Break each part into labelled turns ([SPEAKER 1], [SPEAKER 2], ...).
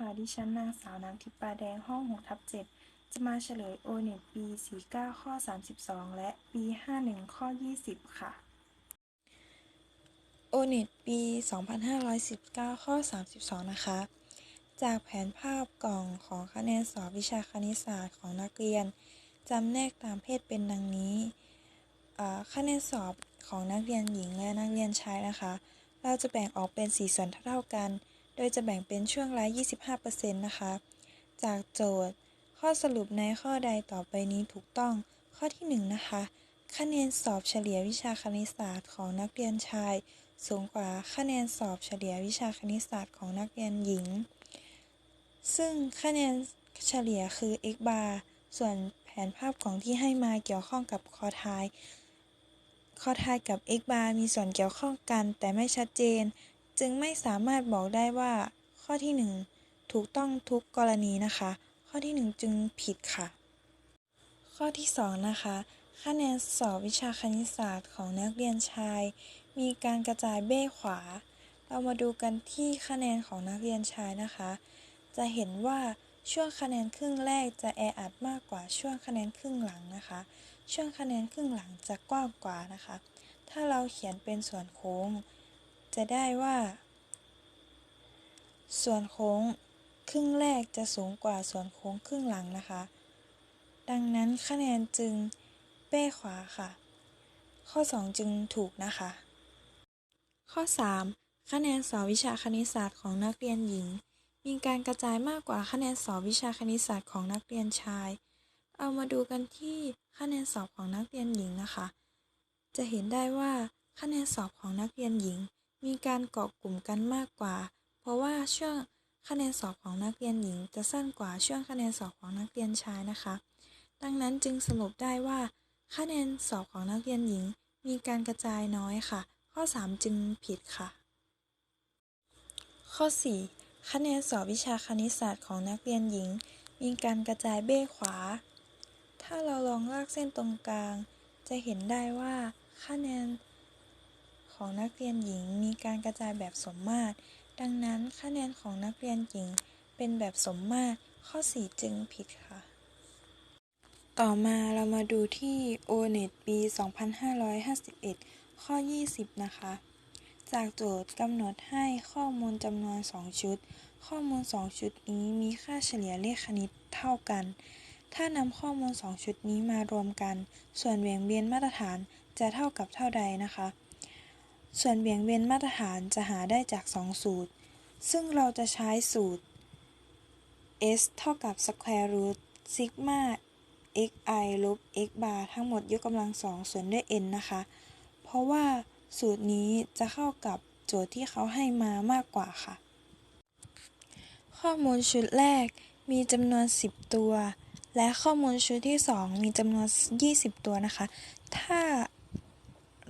[SPEAKER 1] ค่ะ ดิฉันนางสาวน้ำทิพย์ปาแดงห้อง6ทับ7จะมาเฉลยโอเน็ตปี49 ข้อ 32 และปี51 ข้อ 20 ค่ะ
[SPEAKER 2] โอเน็ตปี 2519 ข้อ 32 นะคะ จากแผนภาพกล่องของคะแนนสอบวิชาคณิตศาสตร์ของนักเรียนจำแนกตามเพศเป็นดังนี้คะแนนสอบของนักเรียนหญิงและนักเรียนชายนะคะ เราจะแบ่งออกเป็น 4 ส่วนเท่าๆกัน โดยจะแบ่งเป็นช่วงละ 25%นะคะ จากโจทย์ ข้อสรุปในข้อใดต่อไปนี้ถูกต้อง ข้อที่ 1 นะคะ คะแนนสอบเฉลี่ยวิชาคณิตศาสตร์ของนักเรียนชาย สูงกว่าคะแนนสอบเฉลี่ยวิชาคณิตศาสตร์ของนักเรียนหญิง ซึ่งคะแนนเฉลี่ยคือ x bar ส่วนแผนภาพของที่ให้มาเกี่ยวข้องกับคอทายคอทายกับ x bar มีส่วนเกี่ยวข้องกันแต่ไม่ชัดเจน จึงไม่สามารถบอกได้ว่า ข้อที่ 1 ถูกต้องทุกกรณีนะคะ ข้อที่ 1 จึงผิดค่ะ ข้อที่ 2 นะคะ คะแนนสอบวิชาคณิตศาสตร์ของนักเรียนชาย มีการกระจายเบ้ขวา เรามาดูกันที่คะแนนของนักเรียนชายนะคะ จะเห็นว่าช่วงคะแนนครึ่งแรกจะแออัดมากกว่าช่วงคะแนนครึ่งหลังนะคะ ช่วงคะแนนครึ่งหลังจะกว้างกว่านะคะ ถ้าเราเขียนเป็นส่วนโค้ง จะได้ว่า ส่วนโค้งครึ่งแรกจะสูงกว่าส่วนโค้งครึ่งหลังนะคะ ดังนั้นคะแนนจึงเป้ขวาค่ะ ข้อ 2 จึงถูกนะคะ ข้อ 3 คะแนนสอบวิชาคณิตศาสตร์ของนักเรียนหญิง มีการกระจายมากกว่าคะแนนสอบวิชาคณิตศาสตร์ของนักเรียนชาย เอามาดูกันที่คะแนนสอบของนักเรียนหญิงนะคะ จะเห็นได้ว่าคะแนนสอบของนักเรียนหญิง มีการเกาะกลุ่มกันมากกว่า เพราะว่าช่วงคะแนนสอบของนักเรียนหญิง จะสั้นกว่าช่วงคะแนนสอบของนักเรียนชายนะคะ ดังนั้นจึงสรุปได้ว่า คะแนนสอบของนักเรียนหญิง มีการกระจายน้อยค่ะ ข้อ 3 จึงผิดค่ะ ข้อ 4 คะแนนสอบวิชาคณิตศาสตร์ของนักเรียนหญิง มีการกระจายเบ้ขวา ถ้าเราลองลากเส้นตรงกลาง จะเห็นได้ว่า คะแนน ของนักเรียนหญิงมีการกระจายแบบสมมาตร ดังนั้นคะแนนของนักเรียนหญิงเป็นแบบสมมาตร ข้อ 4 จึงผิดค่ะ ต่อมาเรามาดูที่ O-NET ปี 2551 ข้อ 20 นะคะ จากโจทย์กำหนดให้ข้อมูลจำนวน 2 ชุด ข้อมูล 2 ชุดนี้มีค่าเฉลี่ยเลขคณิตเท่ากัน ถ้านำข้อมูล 2 ชุดนี้มารวมกัน ส่วนเบี่ยงเบนมาตรฐานจะเท่ากับเท่าใดนะคะ ส่วนเบี่ยงเบนมาตรฐานจะหาได้จาก 2 สูตร ซึ่งเราจะใช้สูตร s เท่ากับ square root sigma xi ลบ x bar ทั้งหมดยกกำลังสองส่วนด้วย n นะคะ เพราะว่าสูตรนี้จะเข้ากับโจทย์ที่เขาให้มามากกว่าค่ะ ข้อมูลชุดแรกมีจำนวน 10 ตัว และข้อมูลชุดที่ 2 มีจำนวน 20 ตัวนะคะ ถ้า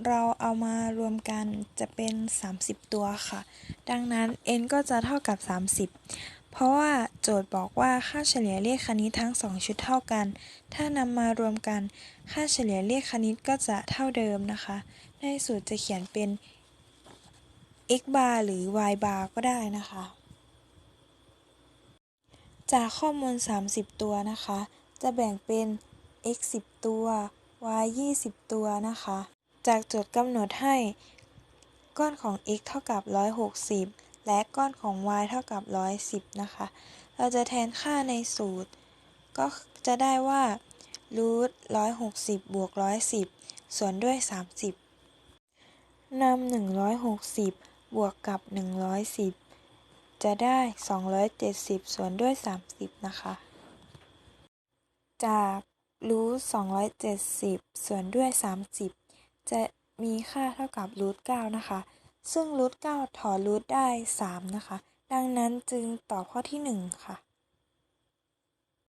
[SPEAKER 2] เราเอามารวมกันจะเป็น 30 ตัวค่ะ ดังนั้น n ก็จะเท่ากับ 30 เพราะว่าโจทย์บอกว่าค่าเฉลี่ยเลขคณิตทั้ง 2 ชุดเท่ากัน ถ้านำมารวมกัน ค่าเฉลี่ยเลขคณิตก็จะเท่าเดิมนะคะ ในสูตรจะเขียนเป็น x bar หรือ y bar ก็ได้นะคะ จากข้อมูล 30 ตัวนะคะ จะแบ่งเป็น x 10 ตัว y 20 ตัวนะคะ จากโจทย์กำหนดให้ ก้อนของ x เท่ากับ 160 และก้อนของ y เท่ากับ 110 นะคะ เราจะแทนค่าในสูตร ก็จะได้ว่ารูท160 บวก 110 ส่วนด้วย 30 นำ 160 บวกกับ 110 จะได้ 270 ส่วนด้วย 30 นะคะ จากรูท270 ส่วนด้วย 30 จะมีค่าเท่ากับรูทเก้านะคะ ซึ่งรูทเก้าถอนรูทได้ 3 นะคะ ดังนั้นจึงตอบข้อที่ 1 ค่ะ